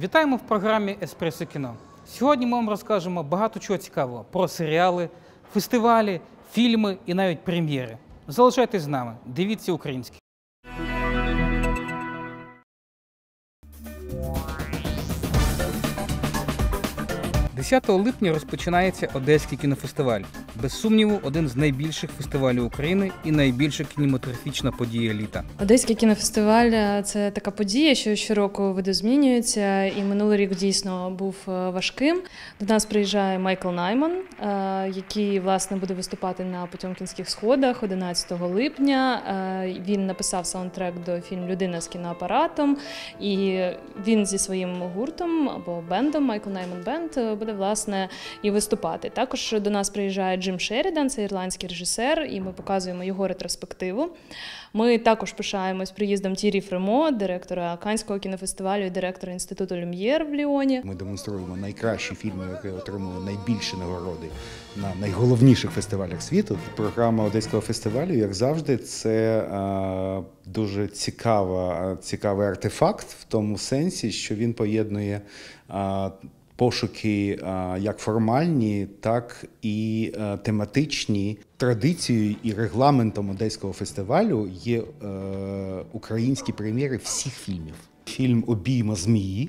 Вітаємо в програмі Еспресо кіно. Сьогодні ми вам розкажемо багато чого цікавого про серіали, фестивалі, фільми і навіть прем'єри. Залишайтесь з нами, дивіться українське. «10 липня розпочинається Одеський кінофестиваль. Без сумніву, один з найбільших фестивалів України і найбільша кінематографічна подія літа. Одеський кінофестиваль е, це така подія, що щороку видозмінюється, і минулий рік дійсно був е, важким. До нас приїжджає Майкл Найман, е, який власне буде виступати на Потьомкінських сходах 11 липня. Він написав саундтрек до фільму Людина з кіноапаратом, і він зі своїм гуртом або бендом Майкл Найман Бенд е, буде власне і виступати. Також до нас приїжджає Джим Шерідан, це ірландський режисер, і ми показуємо його ретроспективу. Ми також пишаємось приїздом Тірі Фремо, директора Канського кінофестивалю і директора інституту Люм'єр в Ліоні. Ми демонструємо найкращі фільми, які отримали найбільші нагороди на найголовніших фестивалях світу. Програма Одеського фестивалю, як завжди, це е, дуже цікава, цікавий артефакт в тому сенсі, що він поєднує. е, Пошуки е, як формальні, так і е, тематичні. Традицією і регламентом Одеського фестивалю є е, українські прем'єри всіх фільмів. Фільм Обійма змії,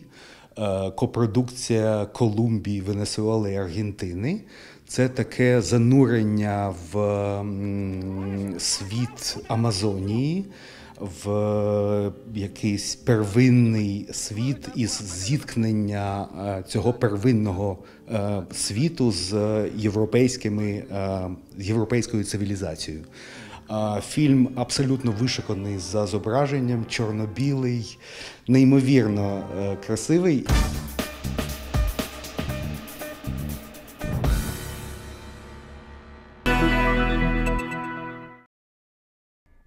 копродукція Колумбії, Венесуели і Аргентини. Це таке занурення в світ Амазонії, в якийсь первинний світ із зіткнення е, цього первинного е, світу з європейськими е, з європейською цивілізацією. Фільм абсолютно вишуканий за зображенням, чорно-білий, неймовірно е, красивий.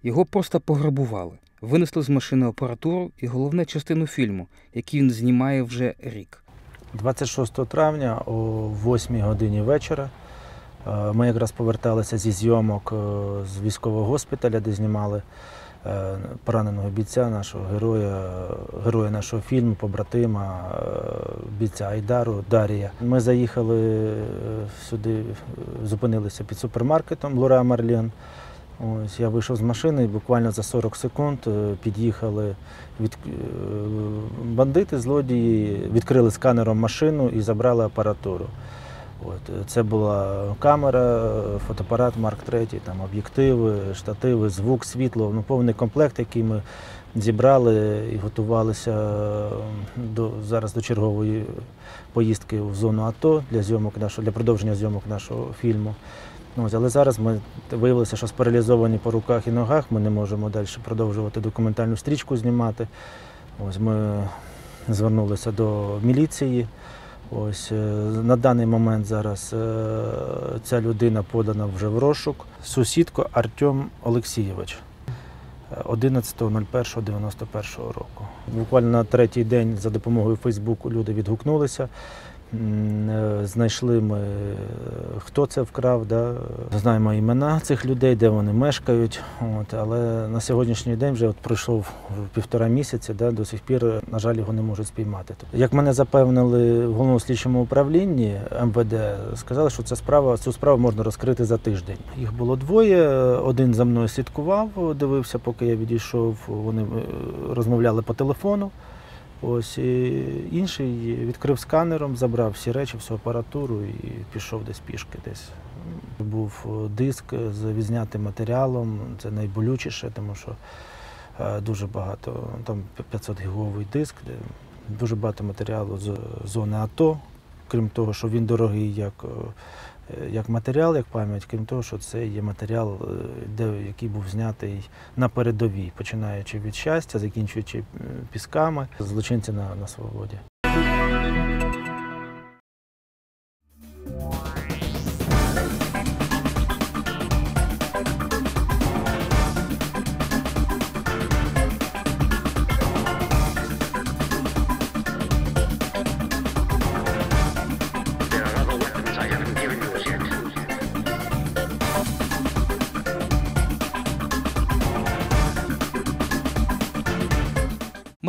Його просто пограбували, винесли з машини апаратуру і головне частину фільму, який він знімає вже рік. 26 травня о 8 годині вечора е, ми якраз поверталися зі зйомок е, з військового госпіталя, де знімали е, пораненого бійця, нашого героя, героя нашого фільму, побратима, бійця Айдару Дарія. Ми заїхали сюди, зупинилися під супермаркетом Лура Марлен. Ось я вийшов з машини і буквально за 40 секунд е, під'їхали від е, бандити, злодії, відкрили сканером машину і забрали апаратуру. От, е, це була камера, фотоапарат Марк III, там об'єктиви, штативи, звук, світло, ну, повний комплект, який ми зібрали і готувалися до, зараз до чергової поїздки в зону АТО для зйомок нашого, для продовження зйомок нашого фільму. Ну, Ось, але зараз ми виявилося, що спаралізовані по руках і ногах, ми не можемо далі продовжувати документальну стрічку знімати. Ось ми звернулися до міліції. Ось е, на даний момент зараз е, ця людина подана вже в розшук. Сусідко Артем Олексійович. е, 11.01.91 року. Буквально на третій день за допомогою Фейсбуку люди відгукнулися. Е, Знайшли ми, е, хто це вкрав, да? знаємо імена цих людей, де вони мешкають. От, але на сьогоднішній день вже от пройшов півтора місяці, да? до сих пір, на жаль, його не можуть спіймати. Як мене запевнили в головному слідчому управлінні МВД, сказали, що ця справа, цю справу можна розкрити за тиждень. Їх було двоє. Один за мною слідкував, дивився, поки я відійшов. Вони е, розмовляли по телефону. Ось і інший відкрив сканером, забрав всі речі, всю апаратуру і пішов десь пішки. Десь був е, диск з відзнятим матеріалом. Це найболючіше, тому що е, дуже багато там 500 гіговий диск, де дуже багато матеріалу з зони АТО. Крім того, що він дорогий як, е, як матеріал, як пам'ять, крім того, що це є матеріал, е, де, який був знятий на передовій, починаючи від щастя, закінчуючи е, пісками, злочинці на, на свободі.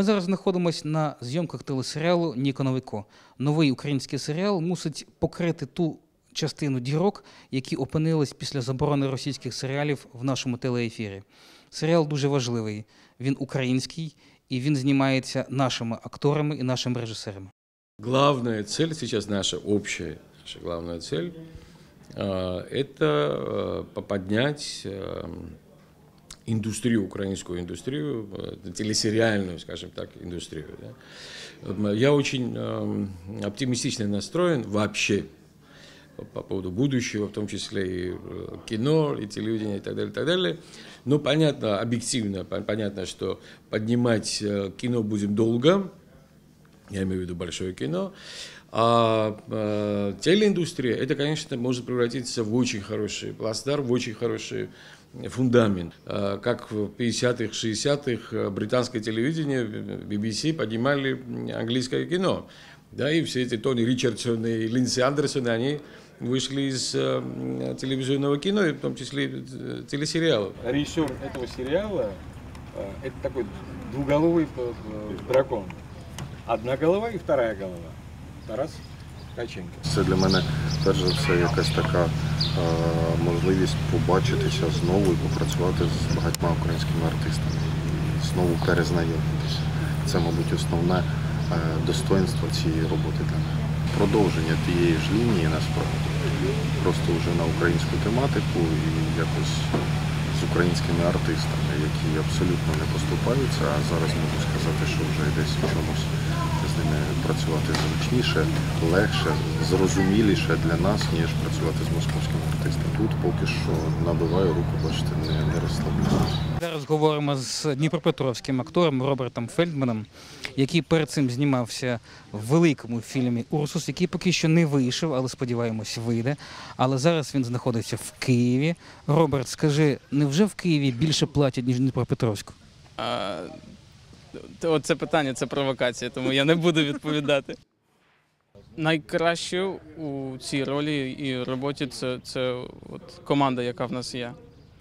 Ми зараз знаходимося на зйомках телесеріалу Ніко Новико. Новий український серіал мусить покрити ту частину дірок, які опинились після заборони російських серіалів в нашому телеефірі. Серіал дуже важливий. Він український і він знімається нашими акторами і нашими режисерами. Главная цель сейчас наша общая, наша главная цель э, это э, поподнять э, индустрию, украинскую индустрию, э, телесериальную, скажем так, индустрию. да. Я очень э, оптимистично настроен вообще по- по поводу будущего, в том числе и э, кино, и телевидение, и так далее, и так далее. Но понятно, объективно, пон- понятно, что поднимать э, кино будем долго, я имею в виду большое кино. А э, телеиндустрия, это, конечно, может превратиться в очень хороший плацдарм, в очень хороший фундамент. Э, Как в 50-х, 60-х э, британское телевидение, BBC поднимали английское кино. Да, и все эти Тони Ричардсоны и Линдси Андерсоны, они вышли из э, телевизионного кино, и в том числе э, телесериалов. режиссер этого сериала э, это такой двуголовый э, э, дракон. Одна голова и вторая голова. Тарас Ткаченко. Це для мене перш за все якась така е, можливість побачитися знову і попрацювати з багатьма українськими артистами і знову перезнайомитися. Це, мабуть, основне е, достоинство цієї роботи для мене. Продовження тієї ж лінії насправді. Просто вже на українську тематику і якось з українськими артистами, які абсолютно не поступаються, а зараз можу сказати, що вже десь в чомусь з ними працювати зручніше, легше, зрозуміліше для нас, ніж працювати з московськими артистами. Тут поки що набиваю руку, бачите, не, не розслабляюся. Зараз говоримо з дніпропетровським актором Робертом Фельдманом, який перед цим знімався в великому фільмі Урсус, який поки що не вийшов, але сподіваємось, вийде. Але зараз він знаходиться в Києві. Роберт, скажи, невже в Києві більше платять, ніж в Дніпропетровську? Оце питання, це провокація, тому я не буду відповідати. Найкраще у цій ролі і роботі це, це от команда, яка в нас є.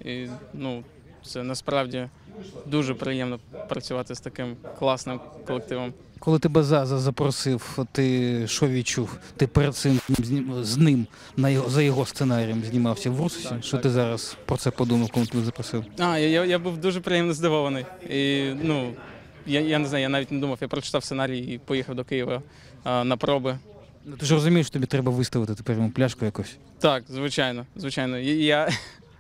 І ну, це насправді дуже приємно працювати з таким класним колективом. Коли тебе Заза запросив, ти що відчув? Ти перед цим з ним на його, за його сценарієм знімався в Урсусі? Що ти зараз про це подумав, коли тебе запросив? А, я, я, я був дуже приємно здивований. І ну, я, я не знаю, я навіть не думав, я прочитав сценарій і поїхав до Києва а, на проби. Ну, Ти ж розумієш, що тобі треба виставити тепер йому пляшку якось. Так, звичайно, звичайно. Я...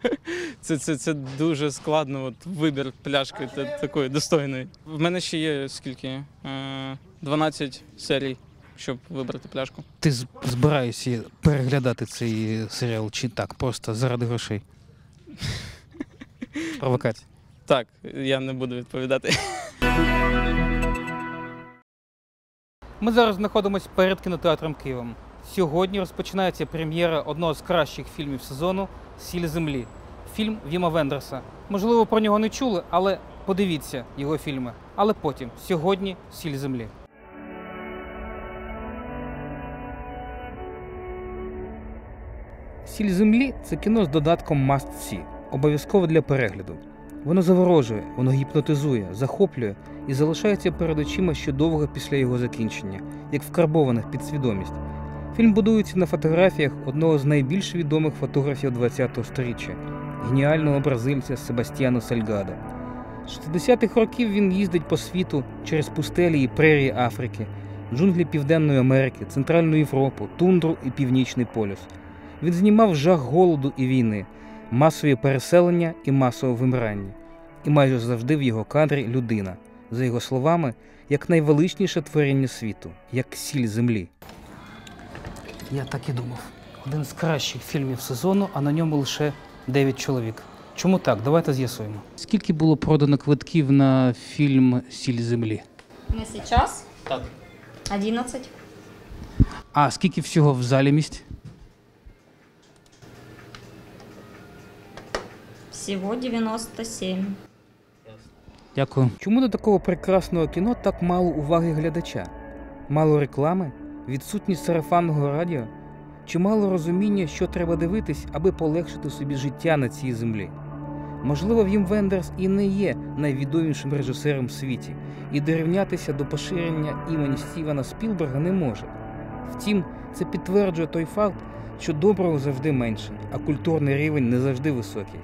Це, це, це дуже складно, от вибір пляшки та- такої достойної. В мене ще є скільки? Е, 12 серій, щоб вибрати пляшку. Ти збираєшся переглядати цей серіал чи так, просто заради грошей? Провокація. Так, я не буду відповідати. Ми зараз знаходимося перед кінотеатром Києвом. Сьогодні розпочинається прем'єра одного з кращих фільмів сезону Сіль землі. Фільм Віма Вендерса. Можливо, про нього не чули, але подивіться його фільми. Але потім, сьогодні, Сіль землі. Сіль землі це кіно з додатком Must See, обов'язково для перегляду. Воно заворожує, воно гіпнотизує, захоплює і залишається перед очима ще довго після його закінчення, як вкарбованих під свідомість. Фільм будується на фотографіях одного з найбільш відомих фотографів ХХ століття геніального бразильця Себастьяно Сальгадо. З 60-х років він їздить по світу через пустелі і прерії Африки, джунглі Південної Америки, Центральну Європу, тундру і Північний полюс. Він знімав жах голоду і війни, масові переселення і масове вимирання. І майже завжди в його кадрі людина, за його словами, як найвеличніше творіння світу, як сіль землі. Я так і думав. Один з кращих фільмів сезону, а на ньому лише 9 чоловік. Чому так? Давайте з'ясуємо. Скільки було продано квитків на фільм Сіль землі? На сейчас Так. 11. А скільки всього в залі місць? Всего 97. Дякую. Чому до такого прекрасного кіно так мало уваги глядача? Мало реклами, відсутність сарафанного радіо, чи мало розуміння, що треба дивитись, аби полегшити собі життя на цій землі? Можливо, Вім Вендерс і не є найвідомішим режисером в світі, і дорівнятися до поширення імені Стівена Спілберга не може. Втім, це підтверджує той факт, що доброго завжди менше, а культурний рівень не завжди високий.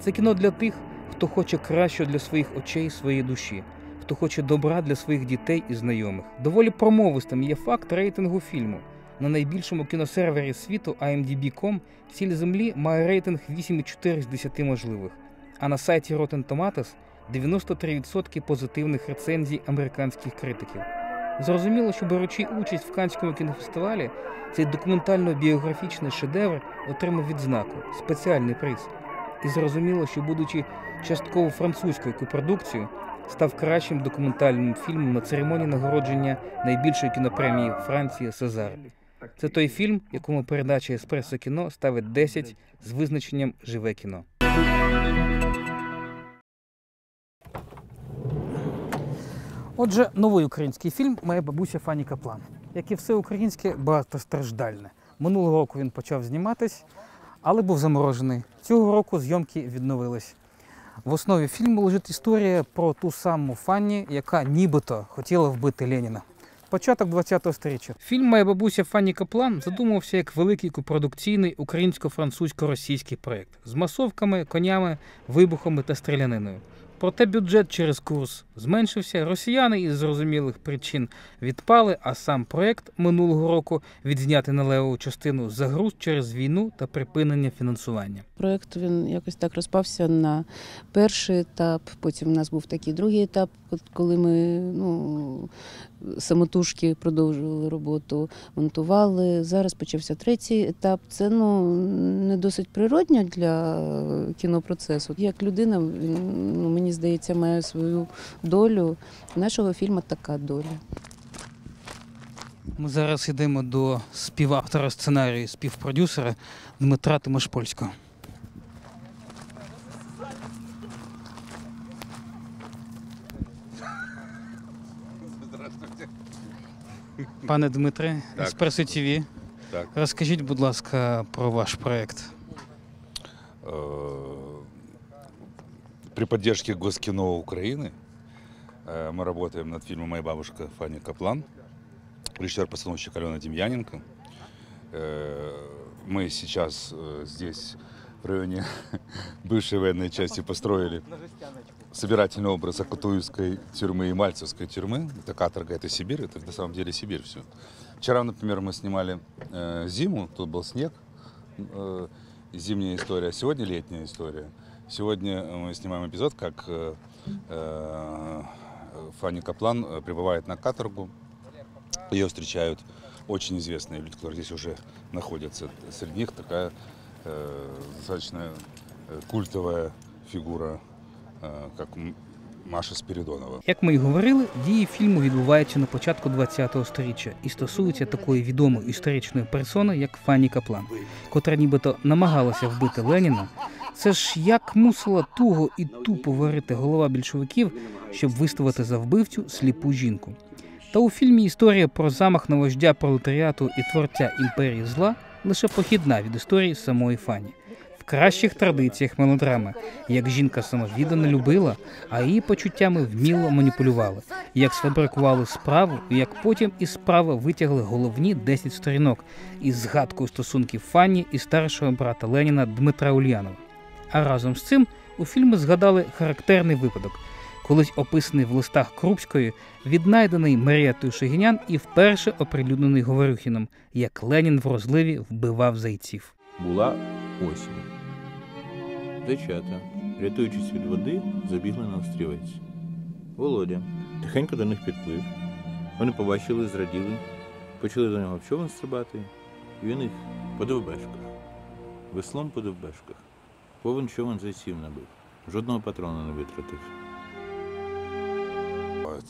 Це кіно для тих, хто хоче кращого для своїх очей, своєї душі, хто хоче добра для своїх дітей і знайомих. Доволі промовистим є факт рейтингу фільму. На найбільшому кіносервері світу IMDb.com Сіль землі має рейтинг 8,4 з 10 можливих, а на сайті Rotten Tomatoes 93% позитивних рецензій американських критиків. Зрозуміло, що беручи участь в Канському кінофестивалі, цей документально-біографічний шедевр отримав відзнаку спеціальний приз. І зрозуміло, що, будучи частково французькою копродукцією, став кращим документальним фільмом на церемонії нагородження найбільшої кінопремії Франції Сезар. Це той фільм, якому передача Еспресо кіно ставить 10 з визначенням живе кіно. Отже, новий український фільм Моя бабуся Фані Каплан. Як і все українське, багатостраждальне. Минулого року він почав зніматись, але був заморожений. Цього року зйомки відновились. В основі фільму лежить історія про ту саму Фанні, яка нібито хотіла вбити Леніна. Початок 20-го сторіччя. Фільм Моя бабуся Фанні Каплан задумався як великий копродукційний українсько-французько-російський проєкт з масовками, конями, вибухами та стріляниною. Проте бюджет через курс зменшився, росіяни із зрозумілих причин відпали, а сам проєкт минулого року відзняти на леву частину загруз через війну та припинення фінансування. Проєкт він якось так розпався на перший етап. Потім у нас був такий другий етап, коли ми ну, самотужки продовжували роботу, монтували. Зараз почався третій етап. Це ну, не досить природньо для кінопроцесу. Як людина, ну, мені здається, має свою долю. Нашого фільму така доля. Ми зараз йдемо до співавтора сценарію, співпродюсера Дмитра Тимошпольського. Пане Дмитре, Так. Еспресо ТВ, Так. розкажіть, будь ласка, про ваш проект. Э, При поддержке Госкино Украины э, мы работаем над фильмом «Моя бабушка» Фанни Каплан, режиссер-постановщик Алена Демьяненко. Э, Мы сейчас э, здесь, в районе бывшей военной части, построили собирательный образ Акатуевской тюрьмы и Мальцевской тюрьмы. Это каторга, это Сибирь, это на самом деле Сибирь все. Вчера, например, мы снимали э, зиму, тут был снег, э, зимняя история, сегодня летняя история. Сегодня мы снимаем эпизод, как э, э, Фанни Каплан э, прибывает на каторгу. Ее встречают очень известные люди, которые здесь уже находятся. Среди них такая э, достаточно э, культовая фигура, как М- Маша Спиридонова. Як ми й говорили, дії фільму відбуваються на початку ХХ століття і стосуються такої відомої історичної персони, як Фанні Каплан, котра нібито намагалася вбити Леніна. Це ж як мусила туго і тупо варити голова більшовиків, щоб виставити за вбивцю сліпу жінку. Та у фільмі історія про замах на вождя пролетаріату і творця імперії зла лише похідна від історії самої Фані. Кращих традиціях мелодрами, як жінка самовіддано любила, а її почуттями вміло маніпулювали, як сфабрикували справу, як потім із справи витягли головні 10 сторінок із згадкою стосунків Фанні і старшого брата Леніна Дмитра Ульянова. А разом з цим у фільмі згадали характерний випадок, колись описаний в листах Крупської, віднайдений Марієтою Шегінян і вперше оприлюднений Говорюхіном, як Ленін в розливі вбивав зайців. Була осінь. Дечата, рятуючись від води, забігли на острівець. Володя тихенько до них підплив. Вони побачили, зраділи, почали до нього човен стрибати, і він їх по довбешках. Веслом по довбешках. Повен човен зайців набив. Жодного патрона не витратив.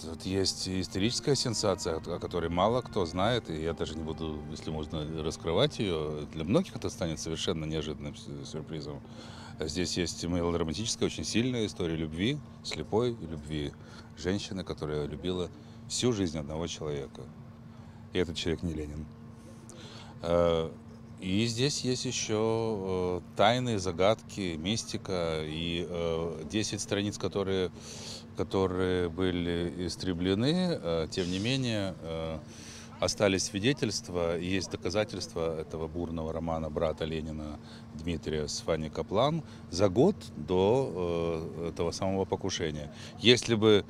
Тут есть историческая сенсация, о которой мало кто знает, и я даже не буду, если можно, раскрывать ее. Для многих это станет совершенно неожиданным сюрпризом. Здесь есть мелодраматическая, очень сильная история любви, слепой любви женщины, которая любила всю жизнь одного человека. И этот человек не Ленин. Э, И здесь есть еще э, тайны, загадки, мистика и э, 10 страниц, которые, которые были истреблены, э, тем не менее э, остались свидетельства есть доказательства этого бурного романа брата Ленина Дмитрия с Фанни Каплан за год до э, этого самого покушения. Если бы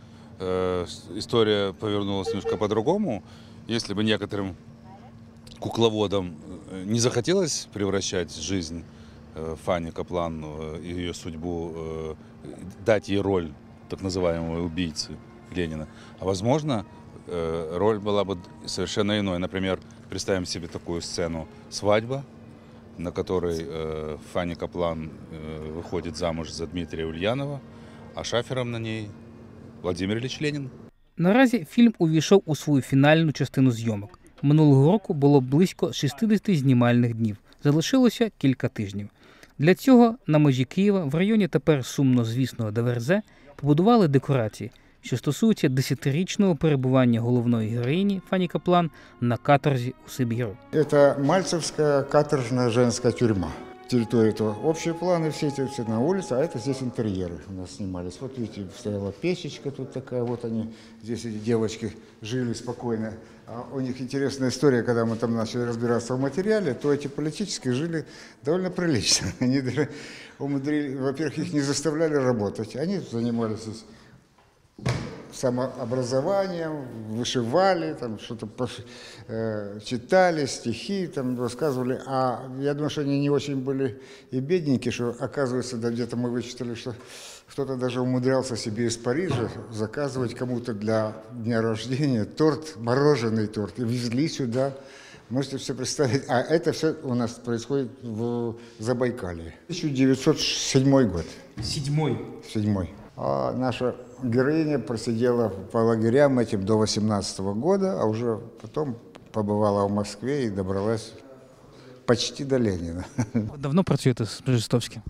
история повернулась немножко по-другому, если бы некоторым кукловодам не захотелось превращать жизнь Фанни Каплан и ее судьбу, дать ей роль так называемого убийцы Ленина, а возможно, э, роль была бы совершенно иной. Например, представим себе такую сцену «Свадьба», на которой э, Фанни Каплан э, выходит замуж за Дмитрия Ульянова, а шафером на ней Владимир Ильич Ленин. Наразі фільм увійшов у свою фінальну частину зйомок. Минулого року було близько 60 знімальних днів. Залишилося кілька тижнів. Для цього на межі Києва, в районі тепер сумно звісного ДВРЗ, побудували декорації, що стосуються десятирічного перебування головної героїні Фані Каплан на каторзі у Сибіру. Это Мальцевская каторжная женская тюрьма. Территория это общие планы, все эти все на улице, а это здесь интерьеры у нас снимались. Вот видите, стояла печечка тут такая, вот они, здесь эти девочки жили спокойно. А у них интересная история, когда мы там начали разбираться в материале, то эти политические жили довольно прилично. Они даже умудрили, во-первых, их не заставляли работать, они занимались самообразованием, вышивали, там что-то э, читали, стихи там рассказывали. А я думаю, что они не очень были и бедненькие, что, оказывается, да, где-то мы вычитали, что кто-то даже умудрялся себе из Парижа заказывать кому-то для дня рождения торт, мороженый торт, и везли сюда. Можете все представить. А это все у нас происходит в Забайкалье. 1907 год. Седьмой. Седьмой. А наша героиня просидела по лагерям этим до 18 года, а уже потом побывала в Москве и добралась почти до Ленина. Давно працюєте з Бжестовським?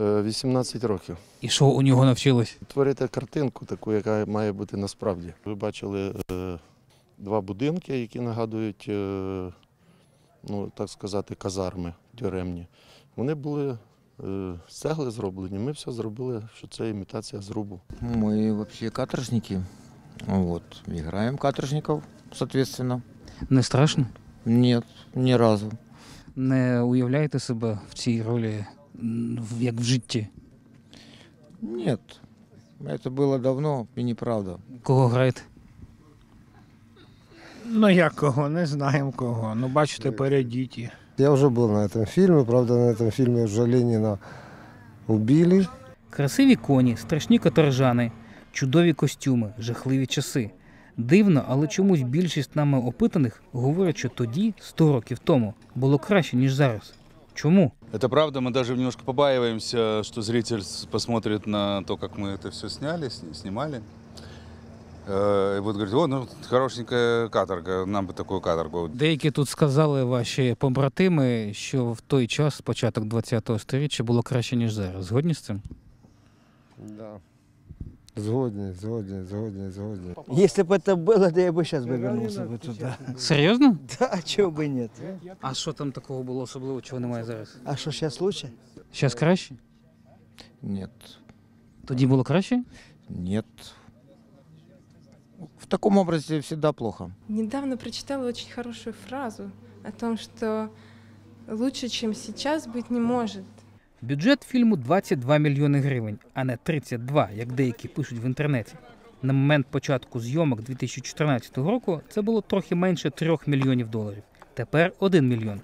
Е, 18 років. І що у нього навчилось? Творити картинку, таку, яка має бути насправді. Ви бачили е, два будинки, які нагадують, е, ну так сказати, казарми тюремні. Вони були е, з цегли зроблені. Ми все зробили, що це імітація зрубу. Мы вообще каторжники. Вот. Играем каторжников, соответственно. Не страшно? Нет, ни разу. Не уявляєте себе в цій ролі, м, в- як в житті? Нет. Это было давно и неправда. Кого граєте? Ну як кого, не знаємо кого. Ну бачите, перейдіть. Я уже был на этом фильме, правда, на этом фильме уже Ленина убили. Красиві коні, страшні каторжани, чудові костюми, жахливі часи. Дивно, але чомусь більшість нами опитаних говорять, що тоді, 100 років тому, було краще, ніж зараз. Чому? Это правда, мы даже немножко побаиваемся, что зритель с- посмотрит на то, как мы это все сняли, сни- снимали. Э, И будет говорить, о, ну, хорошенькая каторга, нам бы такую каторгу. Деякі тут сказали ваші побратими, що в той час, початок 20-го сторіччя, було краще, ніж зараз. Згодні з цим? Да. Згодні, згодні, згодні, згодні. Если бы это было, да я бы сейчас бы вернулся бы туда. Серйозно? Да, а чего бы нет? А що там такого було особливо, чого немає зараз? А что сейчас лучше? Зараз краще? Нет. Тоді було краще? Нет. в таком образе всегда плохо. Недавно прочитала очень хорошую фразу о том, что лучше, чем сейчас, быть не может. Бюджет фільму 22 мільйони гривень, а не 32, як деякі пишуть в інтернеті. На момент початку зйомок 2014 року це було трохи менше 3 мільйонів доларів. Тепер 1 мільйон.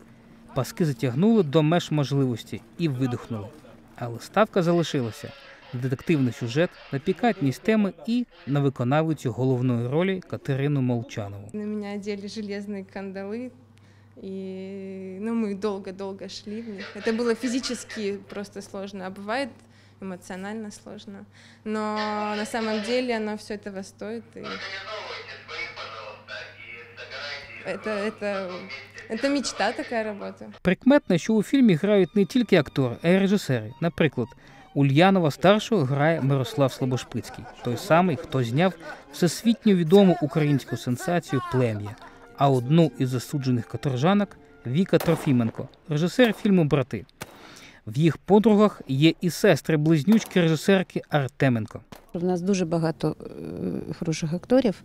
Паски затягнули до меж можливості і видихнули. Але ставка залишилася детективний сюжет, на пікантність теми і на виконавицю головної ролі Катерину Молчанову. На меня одели железные кандалы, и ну, мы долго-долго шли в них. Это было физически просто сложно, а бывает эмоционально сложно. Но на самом деле оно все этого стоит. И это, это, это мечта такая работа. Прикметно, що у фільмі грають не тільки актори, а й режисери. Наприклад, Ульянова старшого грає Мирослав Слобошпицький, той самий, хто зняв всесвітньо відому українську сенсацію Плем'я. А одну із засуджених каторжанок Віка Трофіменко, режисер фільму Брати. В їх подругах є і сестри-близнючки режисерки Артеменко. В нас дуже багато е, хороших акторів,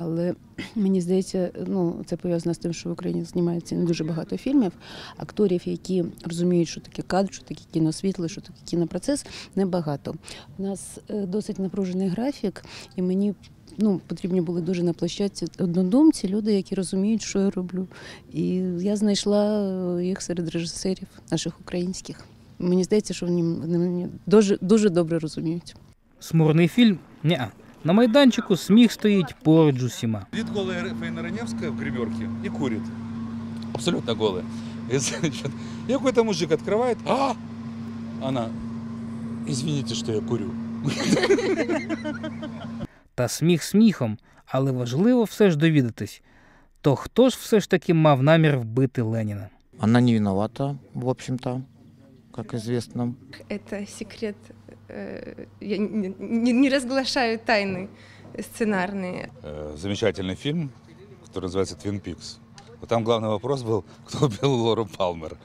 але мені здається, ну це пов'язано з тим, що в Україні знімається не дуже багато фільмів. Акторів, які розуміють, що таке кадр, що таке кіносвітло, що таке кінопроцес, небагато. У нас е, досить напружений графік, і мені. Ну, потрібні були дуже на площадці однодумці, люди, які розуміють, що я роблю. І я знайшла е, їх серед режисерів наших українських. Мені здається, що вони мене дуже, дуже добре розуміють. Смурний фільм? Ня. На майданчику сміх стоїть поруч з усіма. Сидит голая Фаина Раневская в гримерке и курит. Абсолютно голая. И, какой-то мужик открывает. А! Она, извините, что я курю. Та сміх сміхом, але важливо все ж довідатись. То хто ж все ж таки мав намір вбити Леніна? Она не виновата, в общем-то, как известно. Это секрет. э, Я не, не- не разглашаю тайны сценарные. Э, Замечательный фильм, который называется «Твин Пикс». Вот там главный вопрос был, кто убил Лору Палмер.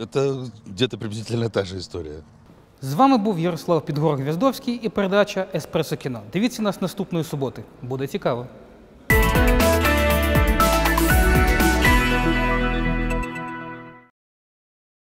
Это где-то приблизительно та же история. З вами був Ярослав Підгор Гвяздовський і передача Еспресо кіно. Дивіться нас наступної суботи. Буде цікаво.